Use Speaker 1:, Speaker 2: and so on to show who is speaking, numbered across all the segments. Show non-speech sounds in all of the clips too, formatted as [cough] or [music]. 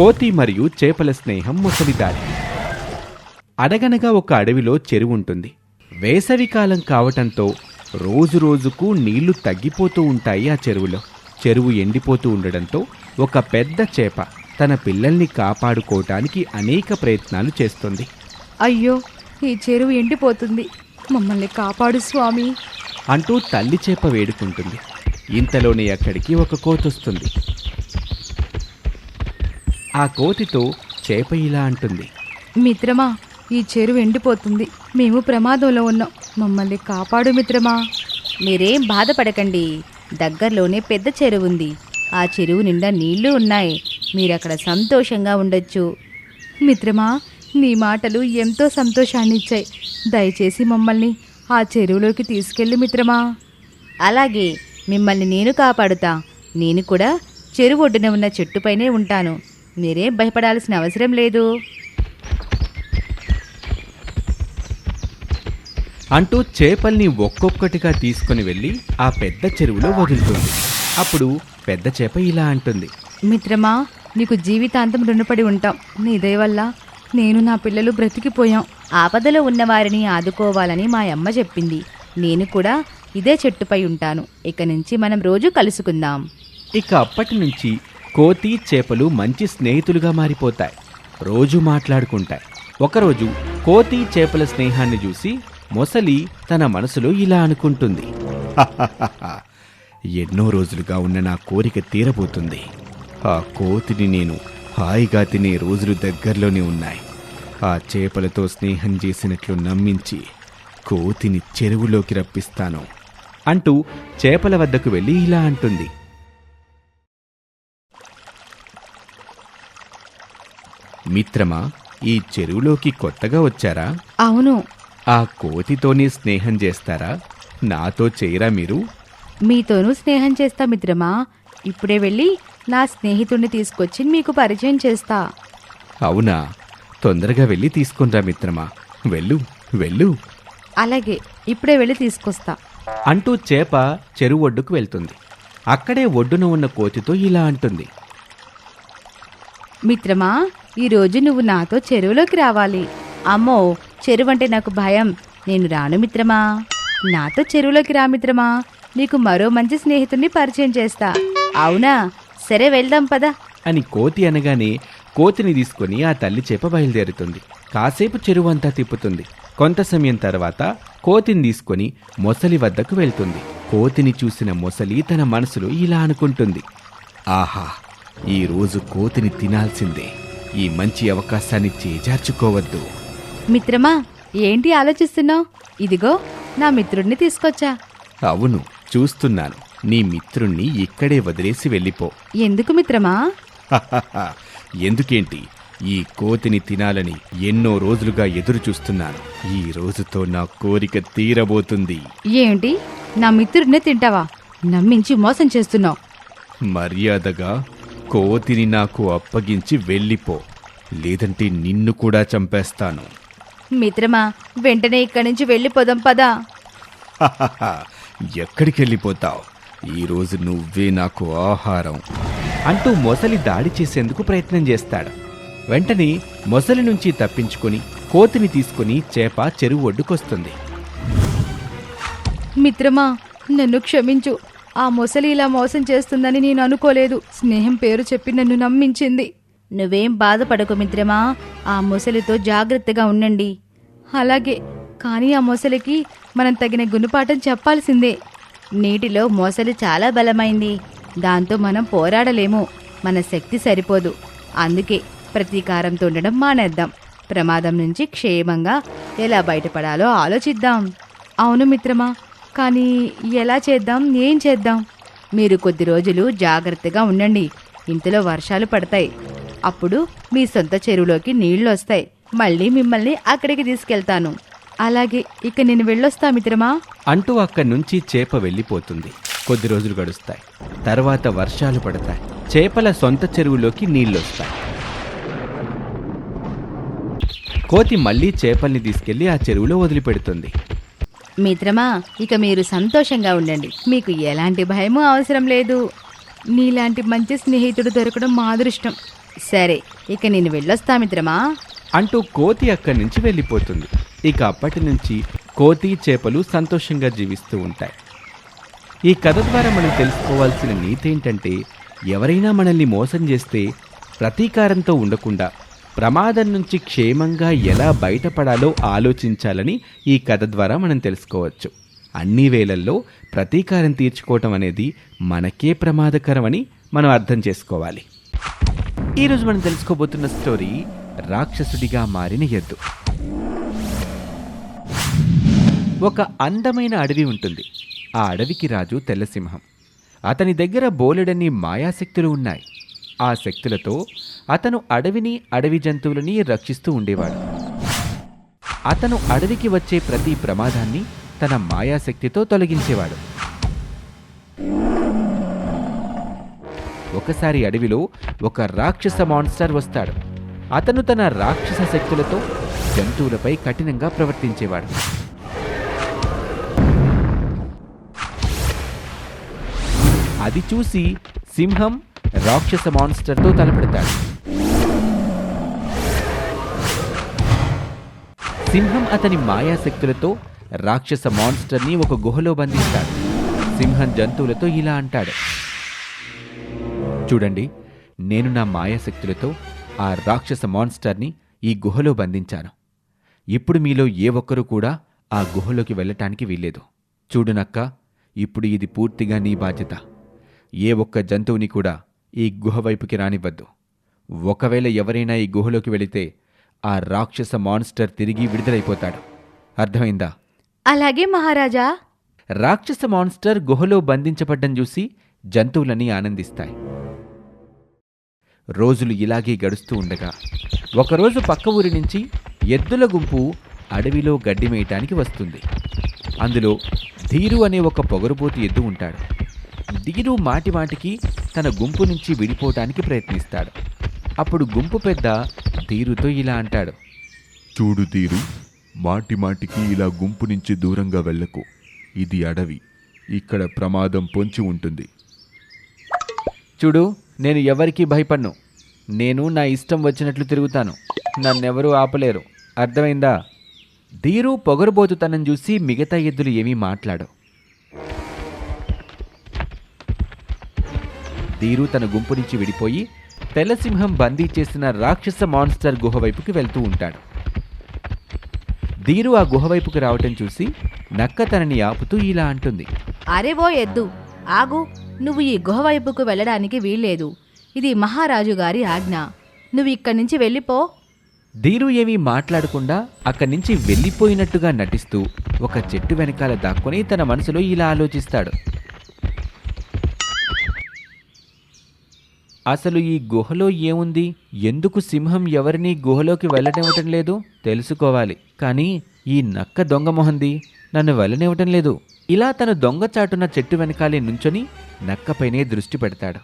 Speaker 1: కోతి మరియు చేపల స్నేహం ముసలిదారి. అడగనగా ఒక అడవిలో చెరువు ఉంటుంది. వేసవికాలం కావటంతో రోజు రోజుకు నీళ్ళు తగ్గిపోతూ ఉంటాయి ఆ చెరువులో. చెరువు ఎండిపోతూ ఉండడంతో ఒక పెద్ద చేప తన పిల్లల్ని కాపాడుకోవటానికి అనేక ప్రయత్నాలు చేస్తుంది.
Speaker 2: అయ్యో ఈ చెరువు ఎండిపోతుంది. మమ్మల్ని కాపాడు స్వామి.
Speaker 1: అంటూ తల్లి చేప వేడుకుంటుంది. ఇంతలోనే అక్కడికి ఒక కోతొస్తుంది. ఆ కోతితో చేప ఇలా అంటుంది.
Speaker 2: మిత్రమా ఈ చెరువు ఎండిపోతుంది. మేము ప్రమాదంలో ఉన్నాం. మమ్మల్ని కాపాడు మిత్రమా.
Speaker 3: మీరేం బాధపడకండి. దగ్గరలోనే పెద్ద చెరువు ఉంది. ఆ చెరువు నిండా నీళ్ళు ఉన్నాయి. మీరక్కడ సంతోషంగా ఉండొచ్చు.
Speaker 2: మిత్రమా నీ మాటలు ఎంతో సంతోషాన్ని ఇచ్చాయి దయచేసి మమ్మల్ని ఆ చెరువులోకి తీసుకెళ్ళు మిత్రమా.
Speaker 3: అలాగే మిమ్మల్ని నేను కాపాడుతా. నేను కూడా చెరువు ఒడ్డున ఉన్న చెట్టుపైనే ఉంటాను. మీరేం భయపడాల్సిన అవసరం లేదు.
Speaker 1: అంటూ చేపల్ని ఒక్కొక్కటిగా తీసుకుని వెళ్ళి ఆ పెద్ద చెరువులో వదులుతుంది. అప్పుడు పెద్ద చేప ఇలా అంటుంది.
Speaker 2: మిత్రమా నీకు జీవితాంతం రుణపడి ఉంటాం. నీ దయ వల్ల నేను నా పిల్లలు బ్రతికిపోయాం.
Speaker 3: ఆపదలో ఉన్నవారిని ఆదుకోవాలని మా అమ్మ చెప్పింది. నేను కూడా ఇదే చెట్టుపై ఉంటాను. ఇక నుంచి మనం రోజు కలుసుకుందాం.
Speaker 1: ఇక అప్పటి నుంచి కోతి చేపలు మంచి స్నేహితులుగా మారిపోతాయి. రోజు మాట్లాడుకుంటాయి. ఒకరోజు కోతి చేపల స్నేహాన్ని చూసి మొసలి తన మనసులో ఇలా అనుకుంటుంది. ఎన్నో రోజులుగా ఉన్న నా కోరిక తీరబోతుంది. ఆ కోతిని నేను హాయిగా తినే రోజులు దగ్గరలోనే ఉన్నాయి. ఆ చేపలతో స్నేహం చేసినట్లు నమ్మించి కోతిని చెరువులోకి రప్పిస్తాను అంటూ చేపల వద్దకు వెళ్ళి ఇలా అంటుంది. మిత్రమా ఈ చెరువులోకి కొత్తగా వచ్చారా?
Speaker 2: అవును.
Speaker 1: ఆ కోతితోనే స్నేహం చేస్తారా? నాతో చేయరా మీరు?
Speaker 2: మీతోనూ స్నేహం చేస్తా మిత్రమా. ఇప్పుడే వెళ్ళి నా స్నేహితుడిని తీసుకొచ్చి మీకు పరిచయం చేస్తా.
Speaker 1: అవునా? తొందరగా వెళ్ళి తీసుకునిరా మిత్రమా. వెళ్ళు వెళ్ళు.
Speaker 2: అలాగే ఇప్పుడే వెళ్ళి తీసుకొస్తా.
Speaker 1: అంటూ చేప చెరువు ఒడ్డుకు వెళ్తుంది. అక్కడే ఒడ్డున ఉన్న కోతితో ఇలా అంటుంది.
Speaker 2: మిత్రమా ఈరోజు నువ్వు నాతో చెరువులోకి రావాలి.
Speaker 3: అమ్మో చెరువంటే నాకు భయం. నేను రాను మిత్రమా?
Speaker 2: నాతో చెరువులోకి రా మిత్రమా. నీకు మరో మంచి స్నేహితుడిని పరిచయం చేస్తా.
Speaker 3: అవునా? సరే వెళ్దాం పదా.
Speaker 1: అని కోతి అనగానే కోతిని తీసుకొని ఆ తల్లి చేప బయలుదేరుతుంది. కాసేపు చెరువు అంతా తిప్పుతుంది. కొంత సమయం తర్వాత కోతిని తీసుకొని మొసలి వద్దకు వెళ్తుంది. కోతిని చూసిన మొసలి తన మనసులో ఇలా అనుకుంటుంది. ఆహా ఈరోజు కోతిని తినాల్సిందే. ఈ మంచి అవకాశాన్ని చేజార్చుకోవద్దు.
Speaker 2: మిత్రమా ఏంటి ఆలోచిస్తున్నావు? ఇదిగో నా మిత్రుడిని తీసుకొచ్చా.
Speaker 1: అవును చూస్తున్నాను. నీ మిత్రుణ్ణి ఇక్కడే వదిలేసి వెళ్ళిపో.
Speaker 2: ఎందుకు మిత్రమా?
Speaker 1: ఎందుకేంటి? ఈ కోతిని తినాలని ఎన్నో రోజులుగా ఎదురు చూస్తున్నాను ఈ రోజుతో నా కోరిక తీరబోతుంది.
Speaker 2: ఏంటి? నా మిత్రుడినే తింటావా? నమ్మించి మోసం చేస్తున్నావు.
Speaker 1: మర్యాదగా కోతిని నాకు అప్పగించి వెళ్ళిపో లేదంటే నిన్ను కూడా చంపేస్తాను.
Speaker 2: మిత్రమా వెంటనే ఇక్కడి నుంచి వెళ్ళిపోదాం పదా.
Speaker 1: ఎక్కడికి వెళ్ళిపోతావు? ఈరోజు నువ్వే నాకు ఆహారం. అంటూ మొసలి దాడి చేసేందుకు ప్రయత్నం చేస్తాడు. వెంటనే మొసలి నుంచి తప్పించుకొని కోతిని తీసుకుని చేప చెరువు ఒడ్డుకొస్తుంది.
Speaker 2: మిత్రమా నన్ను క్షమించు. ఆ మొసలి ఇలా మోసం చేస్తుందని నేను అనుకోలేదు. స్నేహం పేరు చెప్పి నన్ను నమ్మించింది.
Speaker 3: నువ్వేం బాధపడకు మిత్రమా ఆ ముసలితో జాగ్రత్తగా ఉండండి.
Speaker 2: అలాగే కానీ ఆ మొసలికి మనం తగిన గుణపాఠం చెప్పాల్సిందే.
Speaker 3: నీటిలో మొసలి చాలా బలమైంది. దాంతో మనం పోరాడలేము. మన శక్తి సరిపోదు. అందుకే ప్రతీకారంతో ఉండడం మానేద్దాం. ప్రమాదం నుంచి క్షేమంగా ఎలా బయటపడాలో ఆలోచిద్దాం.
Speaker 2: అవును మిత్రమా కానీ ఎలా చేద్దాం ఏం చేద్దాం?
Speaker 3: మీరు కొద్ది రోజులు జాగ్రత్తగా ఉండండి. ఇంతలో వర్షాలు పడతాయి. అప్పుడు మీ సొంత చెరువులోకి నీళ్ళు వస్తాయి. మళ్ళీ మిమ్మల్ని అక్కడికి తీసుకెళ్తాను.
Speaker 2: అలాగే ఇక నేను వెళ్ళొస్తా మిత్రమా?
Speaker 1: అంటూ అక్కడి నుంచి చేప వెళ్ళిపోతుంది. కొద్ది రోజులు గడుస్తాయి. తర్వాత వర్షాలు పడతాయి. చేపల సొంత చెరువులోకి నీళ్ళొస్తాయి కోతి మళ్ళీ చేపల్ని తీసుకెళ్ళి ఆ చెరువులో వదిలిపెడుతుంది.
Speaker 3: మిత్రమా ఇక మీరు సంతోషంగా ఉండండి. మీకు ఎలాంటి భయము అవసరం లేదు.
Speaker 2: నీలాంటి మంచి స్నేహితుడు దొరకడం మా అదృష్టం.
Speaker 3: సరే ఇక నేను వెళ్ళొస్తా మిత్రమా.
Speaker 1: అంటూ కోతి అక్కడి నుంచి వెళ్ళిపోతుంది. ఇక అప్పటి నుంచి కోతి చేపలు సంతోషంగా జీవిస్తూ ఉంటాయి. ఈ కథ ద్వారా మనం తెలుసుకోవాల్సిన నీతి ఏంటంటే ఎవరైనా మనల్ని మోసం చేస్తే ప్రతీకారంతో ఉండకుండా ప్రమాదం నుంచి క్షేమంగా ఎలా బయటపడాలో ఆలోచించాలని ఈ కథ ద్వారా మనం తెలుసుకోవచ్చు. అన్ని వేళల్లో ప్రతీకారం తీర్చుకోవటం అనేది మనకే ప్రమాదకరమని మనం అర్థం చేసుకోవాలి. ఈరోజు మనం తెలుసుకోబోతున్న స్టోరీ రాక్షసుడిగా మారిన ఎద్దు. ఒక అందమైన అడవి ఉంటుంది. ఆ అడవికి రాజు తెల్లసింహం. అతని దగ్గర బోలెడన్ని మాయాశక్తులు ఉన్నాయి. ఆ శక్తులతో అతను అడవిని అడవి జంతువులని రక్షిస్తూ ఉండేవాడు. అతను అడవికి వచ్చే ప్రతి ప్రమాదాన్ని తన మాయాశక్తితో తొలగించేవాడు. ఒకసారి అడవిలో ఒక రాక్షస మాన్స్టర్ వస్తాడు. అతను తన రాక్షస శక్తులతో జంతువులపై కఠినంగా ప్రవర్తించేవాడు. అది చూసి సింహం రాక్షస మాన్స్టర్తో తలపెడతాడు. సింహం అతని మాయాశక్తులతో రాక్షస మాన్స్టర్ని ఒక గుహలో బంధిస్తాడు. సింహం జంతువులతో ఇలా అంటాడు. చూడండి నేను నా మాయాశక్తులతో ఆ రాక్షస మాన్స్టర్ని ఈ గుహలో బంధించాను. ఇప్పుడు మీలో ఏ ఒక్కరూ కూడా ఆ గుహలోకి వెళ్ళటానికి వీల్లేదు. చూడునక్క ఇప్పుడు ఇది పూర్తిగా నీ బాధ్యత. ఏ ఒక్క జంతువుని కూడా ఈ గుహ వైపుకి రానివ్వద్దు. ఒకవేళ ఎవరైనా ఈ గుహలోకి వెళితే ఆ రాక్షస మాన్స్టర్ తిరిగి విడుదలైపోతాడు. అర్థమైందా?
Speaker 3: అలాగే మహారాజా.
Speaker 1: రాక్షస మాన్స్టర్ గుహలో బంధించబడ్డం చూసి జంతువులన్నీ ఆనందిస్తాయి. రోజులు ఇలాగే గడుస్తూ ఉండగా ఒకరోజు పక్క ఊరి నుంచి ఎద్దుల గుంపు అడవిలో గడ్డి మేయటానికి వస్తుంది. అందులో ధీరు అనే ఒక పొగరుబోతు ఎద్దు ఉంటాడు. ధీరు మాటి మాటికి తన గుంపు నుంచి విడిపోవటానికి ప్రయత్నిస్తాడు. అప్పుడు గుంపు పెద్ద ధీరుతో ఇలా అంటాడు.
Speaker 4: చూడు తీరు మాటి మాటికి ఇలా గుంపు నుంచి దూరంగా వెళ్ళకు. ఇది అడవి. ఇక్కడ ప్రమాదం పొంచి ఉంటుంది.
Speaker 1: చూడు నేను ఎవరికీ భయపడ్ను. నేను నా ఇష్టం వచ్చినట్లు తిరుగుతాను. నన్నెవరూ ఆపలేరు. అర్థమైందా? ధీరు పొగరుబోతుతనం చూసి మిగతా ఎద్దులు ఏమీ మాట్లాడవు. ధీరు తన గుంపు నుంచి విడిపోయి తెల్లసింహం బందీ చేసిన రాక్షస మాన్స్టర్ గుహ వైపుకి వెళ్తూ ఉంటాడు. ధీరు ఆ గుహ వైపుకి రావటం చూసి నక్క తనని ఆపుతూ ఇలా అంటుంది.
Speaker 3: అరే ఓ ఎద్దు ఆగు నువ్వు ఈ గుహ వైపుకు వెళ్ళడానికి వీల్లేదు. ఇది మహారాజు గారి ఆజ్ఞ. నువ్వు ఇక్కడి నుంచి వెళ్ళిపో.
Speaker 1: ధీరు ఏమీ మాట్లాడకుండా అక్కడి నుంచి వెళ్ళిపోయినట్టుగా నటిస్తూ ఒక చెట్టు వెనకాల దాక్కొని తన మనసులో ఇలా ఆలోచిస్తాడు. అసలు ఈ గుహలో ఏముంది? ఎందుకు సింహం ఎవరిని గుహలోకి వెళ్ళనివ్వటం లేదు? తెలుసుకోవాలి. కానీ ఈ నక్క దొంగ మొహంది. నన్ను వెళ్ళనివ్వటం లేదు. ఇలా తను దొంగచాటున చెట్టు వెనకాలే నుంచొని నక్కపైనే దృష్టి పెడతాడు.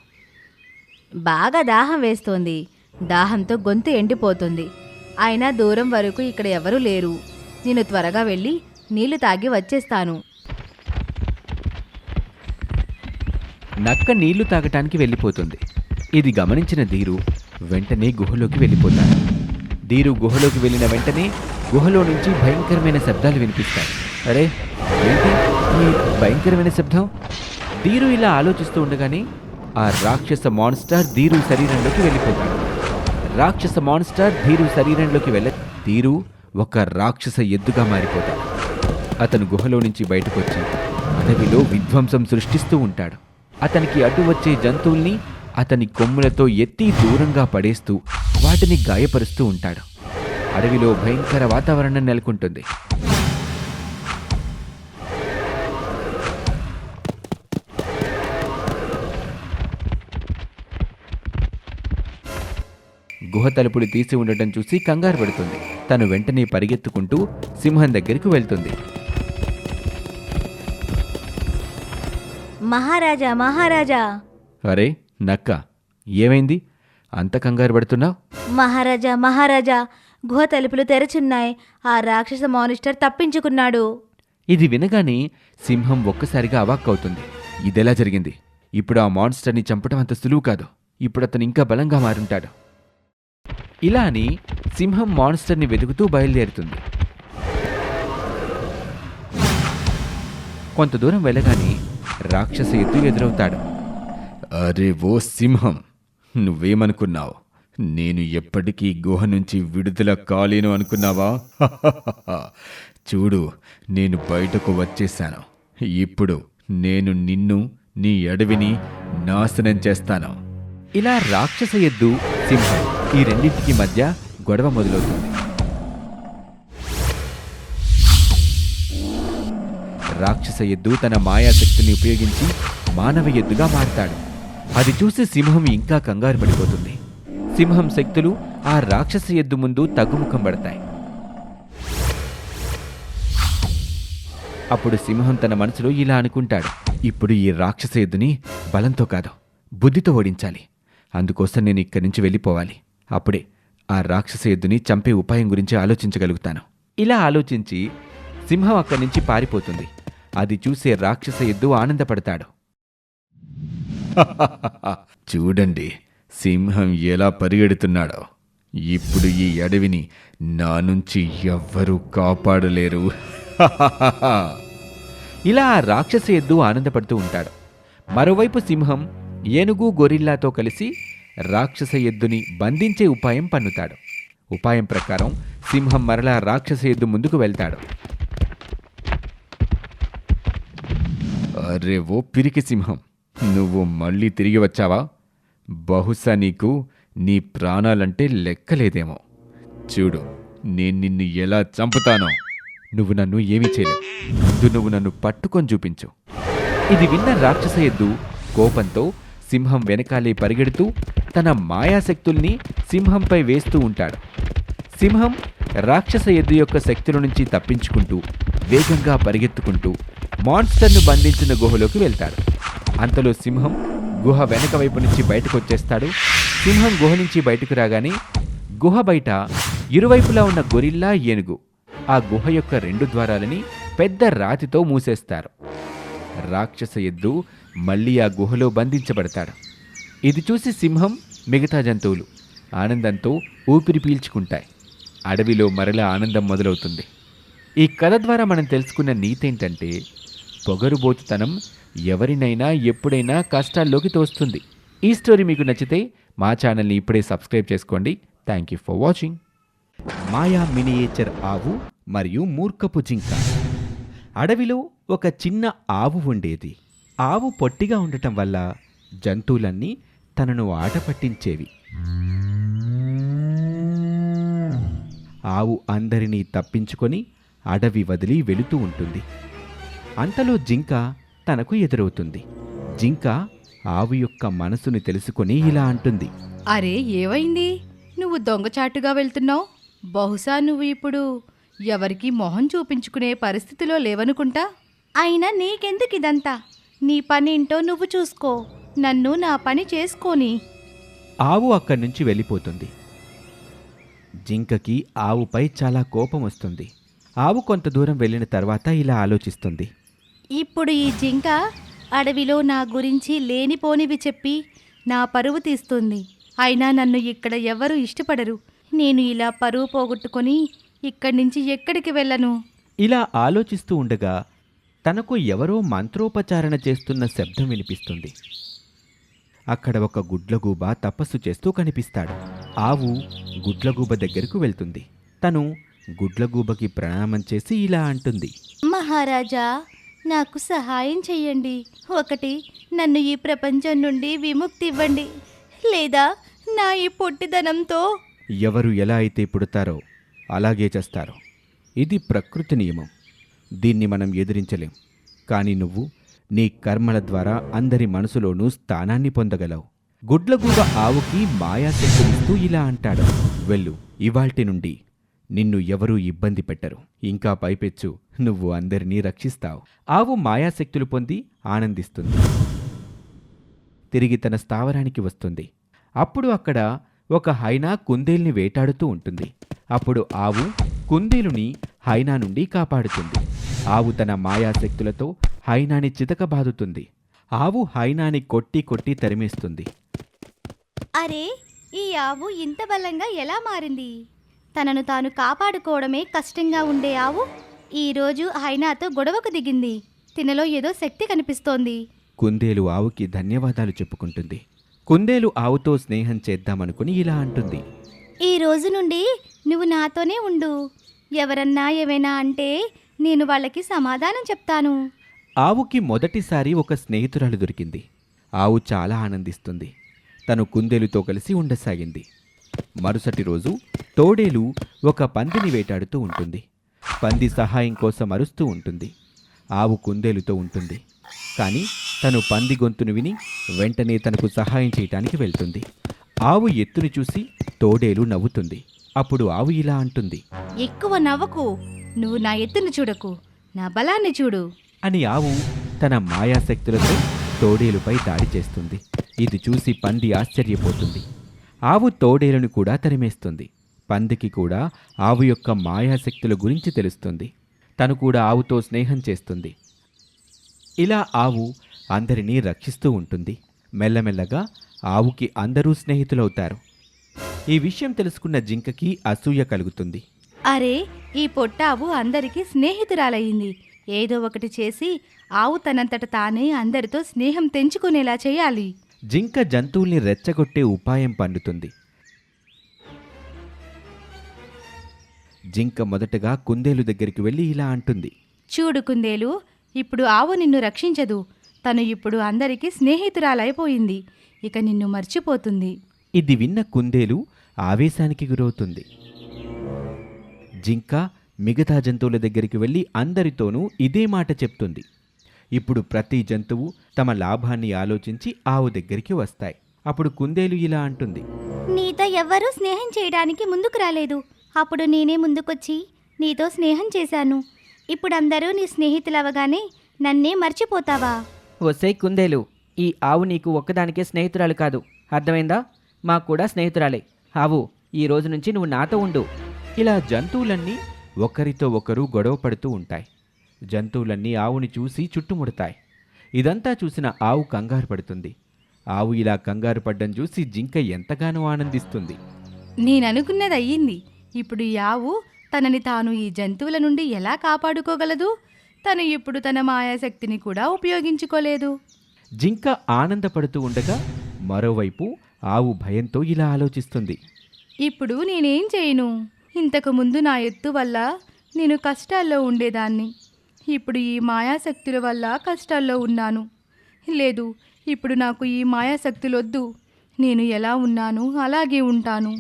Speaker 3: బాగా దాహం వేస్తోంది. దాహంతో గొంతు ఎండిపోతుంది. అయినా దూరం వరకు ఇక్కడ ఎవరూ లేరు. నేను త్వరగా వెళ్ళి నీళ్ళు తాగి వచ్చేస్తాను.
Speaker 1: నక్క నీళ్ళు తాగటానికి వెళ్ళిపోతుంది. ఇది గమనించిన ధీరు వెంటనే గుహలోకి వెళ్ళిపోతాడు. ధీరు గుహలోకి వెళ్ళిన వెంటనే గుహలో నుంచి భయంకరమైన శబ్దాలు వినిపిస్తాయి. అరే ఏంటి? ఈ భయంకరమైన శబ్దం? ధీరు ఇలా ఆలోచిస్తూ ఉండగానే ఆ రాక్షస మాన్స్టర్ ధీరు శరీరంలోకి వెళ్ళిపోతాడు. రాక్షస మాన్స్టర్ ధీరు శరీరంలోకి వెళ్ళ ధీరు ఒక రాక్షస ఎద్దుగా మారిపోతాడు. అతను గుహలో నుంచి బయటకొచ్చి అడవిలో విధ్వంసం సృష్టిస్తూ ఉంటాడు. అతనికి అడ్డు వచ్చే జంతువుల్ని అతని కొమ్ములతో ఎత్తి దూరంగా పడేస్తూ వాటిని గాయపరుస్తూ ఉంటాడు. అడవిలో భయంకర వాతావరణం నెలకొంటుంది. గుహ తలుపులు తీసి ఉండటం చూసి కంగారు పడుతుంది. తను వెంటనే పరిగెత్తుకుంటూ సింహం దగ్గరికి వెళ్తుంది.
Speaker 3: మహారాజా మహారాజా!
Speaker 1: అరే నక్క. ఏమైంది? అంత కంగారు పడుతున్నావు?
Speaker 3: మహారాజా మహారాజా గుహ తలుపులు తెరచున్నాయి. ఆ రాక్షస మానిస్టర్ తప్పించుకున్నాడు.
Speaker 1: ఇది వినగానే సింహం ఒక్కసారిగా అవాక్కవుతుంది ఇదెలా జరిగింది? ఇప్పుడు ఆ మాన్స్టర్ని చంపడం అంత సులువు కాదు. ఇప్పుడు అతను ఇంకా బలంగా మారుంటాడు. ఇలా అని సింహం మాన్స్టర్ని వెతుకుతూ బయలుదేరుతుంది. కొంత దూరం వెళ్ళగానే రాక్షస ఎద్దు ఎదురవుతాడు.
Speaker 4: అరే ఓ సింహం నువ్వేమనుకున్నావు? నేను ఎప్పటికీ గుహ నుంచి విడుదల కాలేను అనుకున్నావా? [laughs] చూడు నేను బయటకు వచ్చేశాను. ఇప్పుడు నేను నిన్ను నీ అడవిని నాశనం చేస్తాను.
Speaker 1: ఇలా రాక్షస ఎద్దు సింహం ఈ రెండింటికి మధ్య గొడవ మొదలవుతుంది. రాక్షస ఎద్దు తన మాయాశక్తిని ఉపయోగించి మానవ ఎద్దుగా మారతాడు. అది చూసి సింహం ఇంకా కంగారు పడిపోతుంది. సింహం శక్తులు ఆ రాక్షస ఎద్దు ముందు తగ్గుముఖం పడతాయి. అప్పుడు సింహం తన మనసులో ఇలా అనుకుంటాడు. ఇప్పుడు ఈ రాక్షస ఎద్దుని బలంతో కాదు బుద్ధితో ఓడించాలి. అందుకోసం నేను ఇక్కడి నుంచి వెళ్ళిపోవాలి. అప్పుడే ఆ రాక్షస ఎద్దుని చంపే ఉపాయం గురించి ఆలోచించగలుగుతాను. ఇలా ఆలోచించి సింహం అక్కడి నుంచి పారిపోతుంది. అది చూసే రాక్షస ఎద్దు ఆనందపడతాడు. [laughs]
Speaker 4: చూడండి సింహం ఎలా పరిగెడుతున్నాడో. ఇప్పుడు ఈ అడవిని నా నుంచి ఎవ్వరూ కాపాడలేరు. [laughs]
Speaker 1: ఇలా రాక్షస ఎద్దు ఆనందపడుతూ ఉంటాడు. మరోవైపు సింహం ఏనుగు గొరిల్లాతో కలిసి రాక్షస ఎద్దుని బంధించే ఉపాయం పన్నుతాడు. ఉపాయం ప్రకారం సింహం మరలా రాక్షస ఎద్దు ముందుకు వెళ్తాడు.
Speaker 4: అరే ఓ పిరికి సింహం! నువ్వు మళ్ళీ తిరిగి వచ్చావా? బహుశా నీకు నీ ప్రాణాలంటే లెక్కలేదేమో. చూడు నేను నిన్ను ఎలా చంపుతానో.
Speaker 1: నువ్వు నన్ను ఏమీ చేయలేవు. ముందు నువ్వు నన్ను పట్టుకొని చూపించు. ఇది విన్న రాక్షస ఎద్దు కోపంతో సింహం వెనకాలే పరిగెడుతూ తన మాయాశక్తుల్ని సింహంపై వేస్తూ ఉంటాడు. సింహం రాక్షస ఎద్దు యొక్క శక్తుల నుంచి తప్పించుకుంటూ వేగంగా పరిగెత్తుకుంటూ మాన్స్టర్ను బంధించిన గుహలోకి వెళ్తాడు. అంతలో సింహం గుహ వెనక వైపు నుంచి బయటకు వచ్చేస్తాడు సింహం గుహ నుంచి బయటకు రాగానే గుహ బయట ఇరువైపులా ఉన్న గొరిల్లా ఏనుగు ఆ గుహ యొక్క రెండు ద్వారాలని పెద్ద రాతితో మూసేస్తారు. రాక్షస ఎద్దు మళ్ళీ ఆ గుహలో బంధించబడతాడు. ఇది చూసి సింహం మిగతా జంతువులు ఆనందంతో ఊపిరి పీల్చుకుంటాయి. అడవిలో మరలా ఆనందం మొదలవుతుంది. ఈ కథ ద్వారా మనం తెలుసుకున్న నీతేంటంటే పొగరుబోతుతనం ఎవరినైనా ఎప్పుడైనా కష్టాల్లోకి తోస్తుంది. ఈ స్టోరీ మీకు నచ్చితే మా ఛానల్ని ఇప్పుడే సబ్స్క్రైబ్ చేసుకోండి. Thank you for watching Maya miniature ఆవు మరియు మూర్ఖపు జింక. అడవిలో ఒక చిన్న ఆవు ఉండేది. ఆవు పొట్టిగా ఉండటం వల్ల జంతువులన్నీ తనను ఆట పట్టించేవి. ఆవు అందరినీ తప్పించుకొని అడవి వదిలి వెళుతూ ఉంటుంది. అంతలో జింక తనకు ఎదురవుతుంది. జింక ఆవు యొక్క మనసుని తెలుసుకొని ఇలా అంటుంది.
Speaker 3: అరే ఏవైంది? నువ్వు దొంగచాటుగా వెళ్తున్నావు? బహుశా నువ్వు ఇప్పుడు ఎవరికి మొహం చూపించుకునే పరిస్థితిలో లేవనుకుంటా? అయినా నీకెందుకు ఇదంతా? నీ పని ఏంటో నువ్వు చూసుకో. నన్ను నా పని చేసుకోని.
Speaker 1: ఆవు అక్కడి నుంచి వెళ్ళిపోతుంది. జింకకి ఆవుపై చాలా కోపం వస్తుంది. ఆవు కొంత దూరం వెళ్ళిన తర్వాత ఇలా ఆలోచిస్తుంది.
Speaker 3: ఇప్పుడు ఈ జింక అడవిలో నా గురించి లేనిపోనివి చెప్పి నా పరువు తీస్తుంది. అయినా నన్ను ఇక్కడ ఎవరు ఇష్టపడరు. నేను ఇలా పరువు పోగొట్టుకొని ఇక్కడి నుంచి ఎక్కడికి వెళ్ళను?
Speaker 1: ఇలా ఆలోచిస్తూ ఉండగా తనకు ఎవరో మంత్రోపచారణ చేస్తున్న శబ్దం వినిపిస్తుంది. అక్కడ ఒక గుడ్లగూబ తపస్సు చేస్తూ కనిపిస్తాడు. ఆవు గుడ్లగూబ దగ్గరకు వెళ్తుంది. తను గుడ్లగూబకి ప్రణామం చేసి ఇలా అంటుంది.
Speaker 3: మహారాజా నాకు సహాయం చెయ్యండి. ఒకటి నన్ను ఈ ప్రపంచం నుండి విముక్తి ఇవ్వండి లేదా నా ఈ పొట్టిదనంతో
Speaker 1: ఎవరు ఎలా అయితే పుడతారో అలాగే చేస్తారు. ఇది ప్రకృతి నియమం. దీన్ని మనం ఎదిరించలేం. కానీ నువ్వు నీ కర్మల ద్వారా అందరి మనసులోనూ స్థానాన్ని పొందగలవు. గుడ్లగూబ ఆవుకి మాయాశక్తులిస్తూ ఇలా అంటాడు. వెళ్ళు ఇవాల్టి నుండి. నిన్ను ఎవరూ ఇబ్బంది పెట్టరు. ఇంకా పైపెచ్చు నువ్వు అందరినీ రక్షిస్తావు. ఆవు మాయాశక్తులు పొంది ఆనందిస్తుంది. తిరిగి తన స్థావరానికి వస్తుంది. అప్పుడు అక్కడ ఒక హైనా కుందేల్ని వేటాడుతూ ఉంటుంది. అప్పుడు ఆవు కుందేలుని హైనా నుండి కాపాడుతుంది. ఆవు తన మాయాశక్తులతో హైనాని చితకబాదుతుంది. ఆవు హైనాని కొట్టి కొట్టి తరిమేస్తుంది.
Speaker 3: అరే ఈ ఆవు ఇంత బలంగా ఎలా మారింది? తనను తాను కాపాడుకోవడమే కష్టంగా ఉండే ఆవు ఈరోజు హైనాతో గొడవకు దిగింది. తినలో ఏదో శక్తి కనిపిస్తోంది.
Speaker 1: కుందేలు ఆవుకి ధన్యవాదాలు చెప్పుకుంటుంది. కుందేలు ఆవుతో స్నేహం చేద్దామనుకుని ఇలా అంటుంది.
Speaker 3: ఈ రోజు నుండి నువ్వు నాతోనే ఉండు. ఎవరన్నా ఏమైనా అంటే నేను వాళ్ళకి సమాధానం చెప్తాను.
Speaker 1: ఆవుకి మొదటిసారి ఒక స్నేహితురాలు దొరికింది. ఆవు చాలా ఆనందిస్తుంది. తను కుందేలుతో కలిసి ఉండసాగింది. మరుసటి రోజు తోడేలు ఒక పందిని వేటాడుతూ ఉంటుంది. పంది సహాయం కోసం అరుస్తూ ఉంటుంది. ఆవు కుందేలుతో ఉంటుంది. కానీ తను పంది గొంతును విని వెంటనే తనకు సహాయం చేయటానికి వెళ్తుంది. ఆవు ఎత్తుని చూసి తోడేలు నవ్వుతుంది. అప్పుడు ఆవు ఇలా అంటుంది.
Speaker 3: ఎక్కువ నవ్వకు. నువ్వు నా ఎత్తును చూడకు. నా బలాన్ని చూడు.
Speaker 1: అని ఆవు తన మాయాశక్తులతో తోడేలుపై దాడి చేస్తుంది. ఇది చూసి పంది ఆశ్చర్యపోతుంది. ఆవు తోడేలను కూడా తరిమేస్తుంది. పందికి కూడా ఆవు యొక్క మాయాశక్తుల గురించి తెలుస్తుంది. తను కూడా ఆవుతో స్నేహం చేస్తుంది. ఇలా ఆవు అందరినీ రక్షిస్తూ ఉంటుంది. మెల్లమెల్లగా ఆవుకి అందరూ స్నేహితులవుతారు. ఈ విషయం తెలుసుకున్న జింకకి అసూయ కలుగుతుంది.
Speaker 3: అరే ఈ పొట్టావు అందరికీ స్నేహితురాలయ్యింది ఏదో ఒకటి చేసి ఆవు తనంతట తానే అందరితో స్నేహం తెంచుకునేలా చేయాలి.
Speaker 1: జింక జంతువుల్ని రెచ్చగొట్టే ఉపాయం పన్నుతుంది జింక మొదటగా కుందేలు దగ్గరికి వెళ్ళి ఇలా అంటుంది.
Speaker 3: చూడు కుందేలు ఇప్పుడు ఆవు నిన్ను రక్షించదు. తను ఇప్పుడు అందరికీ స్నేహితురాలైపోయింది. ఇక నిన్ను మర్చిపోతుంది.
Speaker 1: ఇది విన్న కుందేలు ఆవేశానికి గురవుతుంది. జింక మిగతా జంతువుల దగ్గరికి వెళ్ళి అందరితోనూ ఇదే మాట చెప్తుంది. ఇప్పుడు ప్రతి జంతువు తమ లాభాన్ని ఆలోచించి ఆవు దగ్గరికి వస్తాయి. అప్పుడు కుందేలు ఇలా అంటుంది.
Speaker 3: నీతో ఎవ్వరూ స్నేహం చేయడానికి ముందుకు రాలేదు. అప్పుడు నేనే ముందుకొచ్చి నీతో స్నేహం చేశాను. ఇప్పుడు అందరూ నీ స్నేహితులవగానే నన్నే మర్చిపోతావా?
Speaker 5: ఒసే కుందేలు ఈ ఆవు నీకు ఒక్కదానికే స్నేహితురాలు కాదు. అర్థమైందా? మాకు కూడా స్నేహితురాలే. ఆవు ఈ రోజు నుంచి నువ్వు నాతో ఉండు.
Speaker 1: ఇలా జంతువులన్నీ ఒకరితో ఒకరు గొడవ పడుతూ ఉంటాయి. జంతువులన్నీ ఆవుని చూసి చుట్టుముడతాయి. ఇదంతా చూసిన ఆవు కంగారు పడుతుంది. ఆవు ఇలా కంగారు పడ్డం చూసి జింక ఎంతగానో ఆనందిస్తుంది.
Speaker 2: నేననుకున్నది అయ్యింది. ఇప్పుడు ఈ ఆవు తనని తాను ఈ జంతువుల నుండి ఎలా కాపాడుకోగలదు? తను ఇప్పుడు తన మాయాశక్తిని కూడా ఉపయోగించుకోలేదు.
Speaker 1: జింక ఆనందపడుతూ ఉండగా మరోవైపు ఆవు భయంతో ఇలా ఆలోచిస్తుంది.
Speaker 2: ఇప్పుడు నేనేం చేయను? ఇంతకు ముందు నా ఎత్తు వల్ల నేను కష్టాల్లో ఉండేదాన్ని. ఇప్పుడు ఈ మాయాశక్తుల వల్ల కష్టాల్లో ఉన్నాను. లేదు ఇప్పుడు నాకు ఈ మాయాశక్తులు వద్దు నేను ఎలా ఉన్నాను? అలాగే ఉంటాను.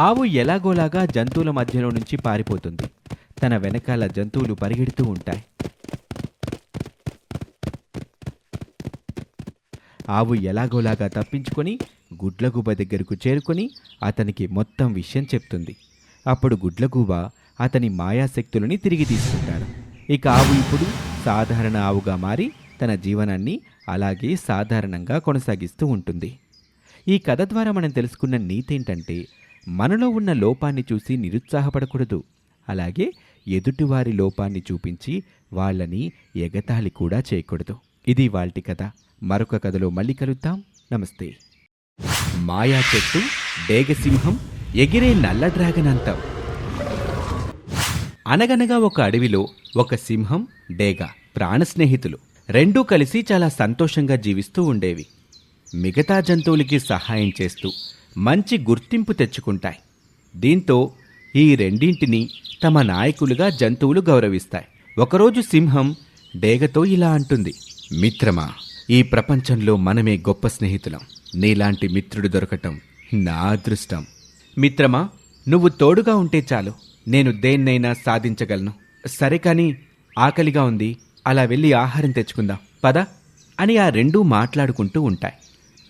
Speaker 1: ఆవు ఎలాగోలాగా జంతువుల మధ్యలో నుంచి పారిపోతుంది. తన వెనకాల జంతువులు పరిగెడుతూ ఉంటాయి. ఆవు ఎలాగోలాగా తప్పించుకొని గుడ్లగూబ దగ్గరకు చేరుకొని అతనికి మొత్తం విషయం చెప్తుంది. అప్పుడు గుడ్లగూబ అతని మాయాశక్తులని తిరిగి తీసుకుంటాడు ఇక ఆవు ఇప్పుడు సాధారణ ఆవుగా మారి తన జీవనాన్ని అలాగే సాధారణంగా కొనసాగిస్తూ ఉంటుంది. ఈ కథ ద్వారా మనం తెలుసుకున్న నీతేంటంటే మనలో ఉన్న లోపాన్ని చూసి నిరుత్సాహపడకూడదు. అలాగే ఎదుటివారి లోపాన్ని చూపించి వాళ్ళని ఎగతాళి కూడా చేయకూడదు. ఇది వాల్టి కథ. మరొక కథలో మళ్ళీ కలుద్దాం. నమస్తే. మాయా చెట్టు డేగసింహం ఎగిరే నల్ల డ్రాగన్ అంతం అనగనగా ఒక అడవిలో ఒక సింహం డేగ ప్రాణ స్నేహితులు రెండూ కలిసి చాలా సంతోషంగా జీవిస్తూ ఉండేవి. మిగతా జంతువులకి సహాయం చేస్తూ మంచి గుర్తింపు తెచ్చుకుంటాయి. దీంతో ఈ రెండింటిని తమ నాయకులుగా జంతువులు గౌరవిస్తాయి. ఒకరోజు సింహం డేగతో ఇలా అంటుంది మిత్రమా ఈ ప్రపంచంలో మనమే గొప్ప స్నేహితులం. నీలాంటి మిత్రుడు దొరకటం నా అదృష్టం. మిత్రమా నువ్వు తోడుగా ఉంటే చాలు. నేను దేన్నైనా సాధించగలను. సరే కానీ ఆకలిగా ఉంది. అలా వెళ్ళి ఆహారం తెచ్చుకుందాం. పద అని ఆ రెండూ మాట్లాడుకుంటూ ఉంటాయి.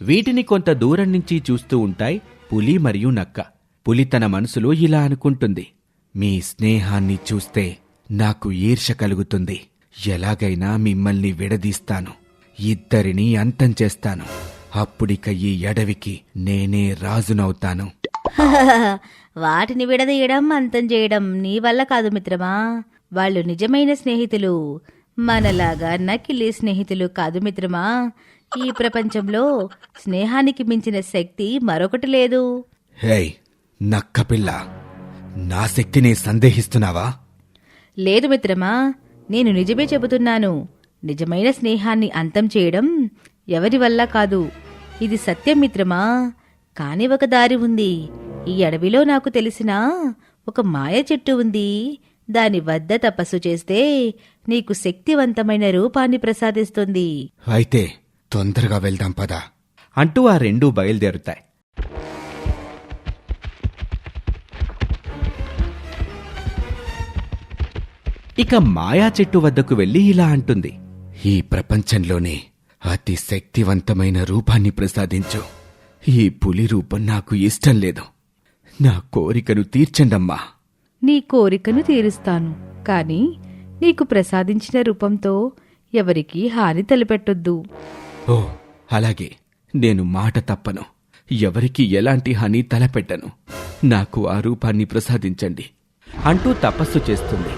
Speaker 1: వీటిని కొంత దూరం నుంచి చూస్తూ ఉంటాయి పులి మరియు నక్క. పులి తన మనసులో ఇలా అనుకుంటుంది. మీ స్నేహాన్ని చూస్తే నాకు ఈర్ష కలుగుతుంది. ఎలాగైనా మిమ్మల్ని విడదీస్తాను. ఇద్దరిని అంతం చేస్తాను. అప్పుడిక ఈ అడవికి నేనే రాజునవుతాను. [laughs]
Speaker 3: వాటిని విడదీయడం అంతం చేయడం నీ వల్ల కాదు మిత్రమా. వాళ్ళు నిజమైన స్నేహితులు. మనలాగా నకిలీ స్నేహితులు కాదు మిత్రమా. ఈ ప్రపంచంలో స్నేహానికి మించిన శక్తి మరొకటి లేదు.
Speaker 1: హేయ్ నక్కపిల్ల నా శక్తిని సందేహిస్తున్నావా?
Speaker 3: లేదు మిత్రమా. నేను నిజమే చెబుతున్నాను. నిజమైన స్నేహాన్ని అంతం చేయడం ఎవరి వల్ల కాదు. ఇది సత్యం మిత్రమా. కాని ఒక దారి ఉంది. ఈ అడవిలో నాకు తెలిసిన ఒక మాయ చెట్టు ఉంది. దాని వద్ద తపస్సు చేస్తే నీకు శక్తివంతమైన రూపాన్ని ప్రసాదిస్తుంది.
Speaker 1: అయితే తొందరగా వెళ్దాం పదా. అంటూ ఆ రెండూ బయలుదేరుతాయి. ఇక మాయా చెట్టు వద్దకు వెళ్ళి ఇలా అంటుంది. ఈ ప్రపంచంలోనే అతి శక్తివంతమైన రూపాన్ని ప్రసాదించు. ఈ పులి రూపం నాకు ఇష్టం లేదు. నా కోరికను తీర్చండమ్మా.
Speaker 2: నీ కోరికను తీరుస్తాను. కానీ నీకు ప్రసాదించిన రూపంతో ఎవరికీ హాని తలపెట్టొద్దు.
Speaker 1: ఓ అలాగే. నేను మాట తప్పను. ఎవరికి ఎలాంటి హాని తలపెట్టను. నాకు ఆ రూపాన్ని ప్రసాదించండి. అంటూ తపస్సు చేస్తుంది.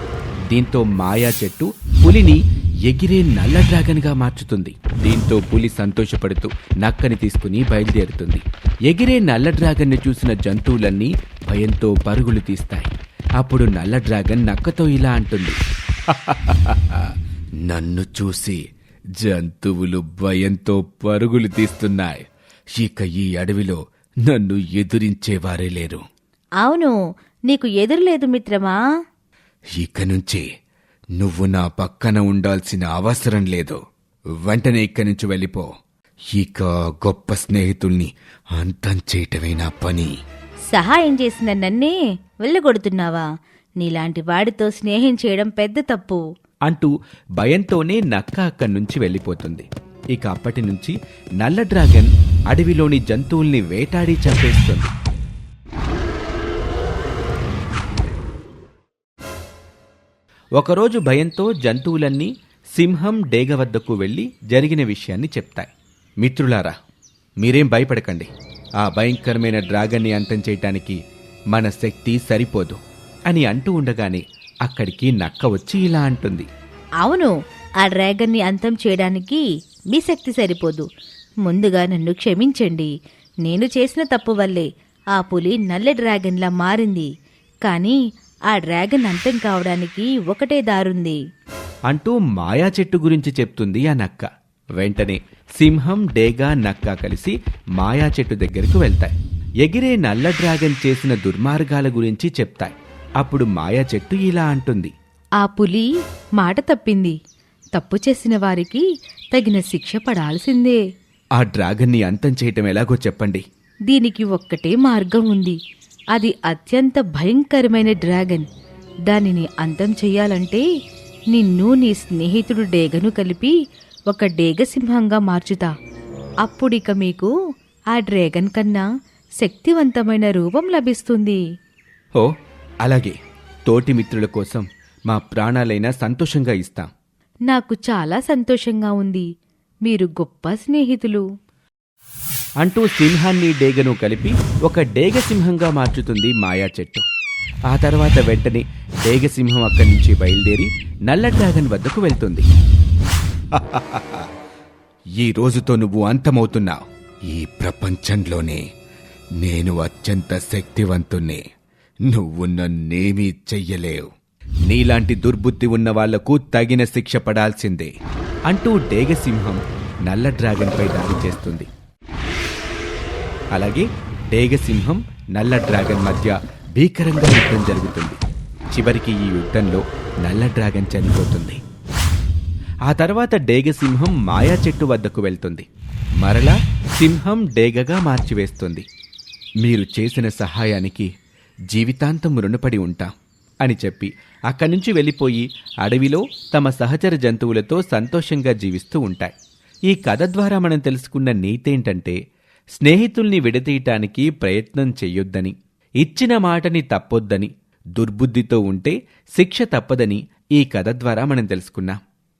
Speaker 1: దీంతో మాయా చెట్టు పులిని ఎగిరే నల్ల డ్రాగన్గా మార్చుతుంది. దీంతో పులి సంతోషపడుతూ నక్కని తీసుకుని బయలుదేరుతుంది. ఎగిరే నల్ల డ్రాగన్ని చూసిన జంతువులన్నీ భయంతో పరుగులు తీస్తాయి. అప్పుడు నల్ల డ్రాగన్ నక్కతో ఇలా అంటుంది. నన్ను చూసి జంతువులు భయంతో పరుగులు తీస్తున్నాయి. ఇక ఈ అడవిలో నన్ను ఎదురించేవారే లేరు.
Speaker 3: అవును నీకు ఎదురులేదు మిత్రమా?
Speaker 1: ఇక నుంచి నువ్వు నా పక్కన ఉండాల్సిన అవసరం లేదు. వెంటనే ఇక్కడి నుంచి వెళ్ళిపో. ఇక గొప్ప స్నేహితుల్ని అంతం చేయటమే నా పని.
Speaker 3: సహాయం చేసిన నన్నే వెళ్ళగొడుతున్నావా? నీలాంటి వాడితో స్నేహం చేయడం పెద్ద తప్పు.
Speaker 1: అంటూ భయంతోనే నక్క అక్కడి నుంచి వెళ్ళిపోతుంది. ఇక అప్పటి నుంచి నల్ల డ్రాగన్ అడవిలోని జంతువుల్ని వేటాడి చంపేస్తుంది. ఒకరోజు భయంతో జంతువులన్నీ సింహం డేగ వద్దకు వెళ్ళి జరిగిన విషయాన్ని చెప్తాయి. మిత్రులారా మీరేం భయపడకండి. ఆ భయంకరమైన డ్రాగన్ని అంతం చేయటానికి మన శక్తి సరిపోదు అని అంటూ ఉండగానే అక్కడికి నక్క వచ్చి ఇలా అంటుంది.
Speaker 3: అవును ఆ డ్రాగన్ని అంతం చేయడానికి మీ శక్తి సరిపోదు. ముందుగా నన్ను క్షమించండి. నేను చేసిన తప్పు వల్లే ఆ పులి నల్ల డ్రాగన్లా మారింది. కానీ ఆ డ్రాగన్ అంతం కావడానికి ఒకటే దారుంది.
Speaker 1: అంటూ మాయా చెట్టు గురించి చెప్తుంది ఆ నక్క. వెంటనే సింహం డేగా నక్క కలిసి మాయా చెట్టు దగ్గరకు వెళ్తాయి. ఎగిరే నల్ల డ్రాగన్ చేసిన దుర్మార్గాల గురించి చెప్తాయి. అప్పుడు మాయా చెట్టు ఇలా అంటుంది.
Speaker 2: ఆ పులి మాట తప్పింది. తప్పు చేసిన వారికి తగిన శిక్ష పడాల్సిందే.
Speaker 1: ఆ డ్రాగన్ని అంతం చేయటం ఎలాగో చెప్పండి.
Speaker 2: దీనికి ఒక్కటే మార్గం ఉంది. అది అత్యంత భయంకరమైన డ్రాగన్. దానిని అంతం చెయ్యాలంటే నిన్ను నీ స్నేహితుడు డేగను కలిపి ఒక డేగ సింహంగా మార్చుతా. అప్పుడిక మీకు ఆ డ్రాగన్ కన్నా శక్తివంతమైన రూపం లభిస్తుంది.
Speaker 1: ఓ అలాగే. తోటి మిత్రుల కోసం మా ప్రాణాలైనా సంతోషంగా ఇస్తాం.
Speaker 2: నాకు చాలా సంతోషంగా ఉంది. మీరు గొప్ప స్నేహితులు.
Speaker 1: అంటూ సింహాన్ని డేగను కలిపి ఒక డేగ సింహంగా మార్చుతుంది మాయా చెట్టు. ఆ తర్వాత వెంటనే డేగ సింహం అక్కడి నుంచి బయలుదేరి నల్ల డ్రాగన్ వద్దకు వెళ్తుంది. ఈ రోజుతో నువ్వు అంతమవుతున్నావు. ఈ ప్రపంచంలోనే నేను అత్యంత శక్తివంతుణ్ణి. నువ్వు నన్నేమీ చెయ్యలేవు. నీలాంటి దుర్బుద్ధి ఉన్న వాళ్ళకు తగిన శిక్ష పడాల్సిందే. అంటూ డేగసింహం నల్ల డ్రాగన్పై దాడి చేస్తుంది. అలాగే డేగసింహం నల్ల డ్రాగన్ మధ్య భీకరంగా యుద్ధం జరుగుతుంది. చివరికి ఈ యుద్ధంలో నల్ల డ్రాగన్ చనిపోతుంది. ఆ తర్వాత డేగసింహం మాయా చెట్టు వద్దకు వెళ్తుంది. మరలా సింహం డేగగా మార్చివేస్తుంది. మీరు చేసిన సహాయానికి జీవితాంతం రుణపడి ఉంటాం అని చెప్పి అక్కడి నుంచి వెళ్ళిపోయి అడవిలో తమ సహచర జంతువులతో సంతోషంగా జీవిస్తూ ఉంటాయి. ఈ కథ ద్వారా మనం తెలుసుకున్న నీతేంటంటే స్నేహితుల్ని విడదీయటానికి ప్రయత్నం చెయ్యొద్దని ఇచ్చిన మాటని తప్పొద్దని దుర్బుద్ధితో ఉంటే శిక్ష తప్పదని ఈ కథ ద్వారా మనం తెలుసుకున్నాం.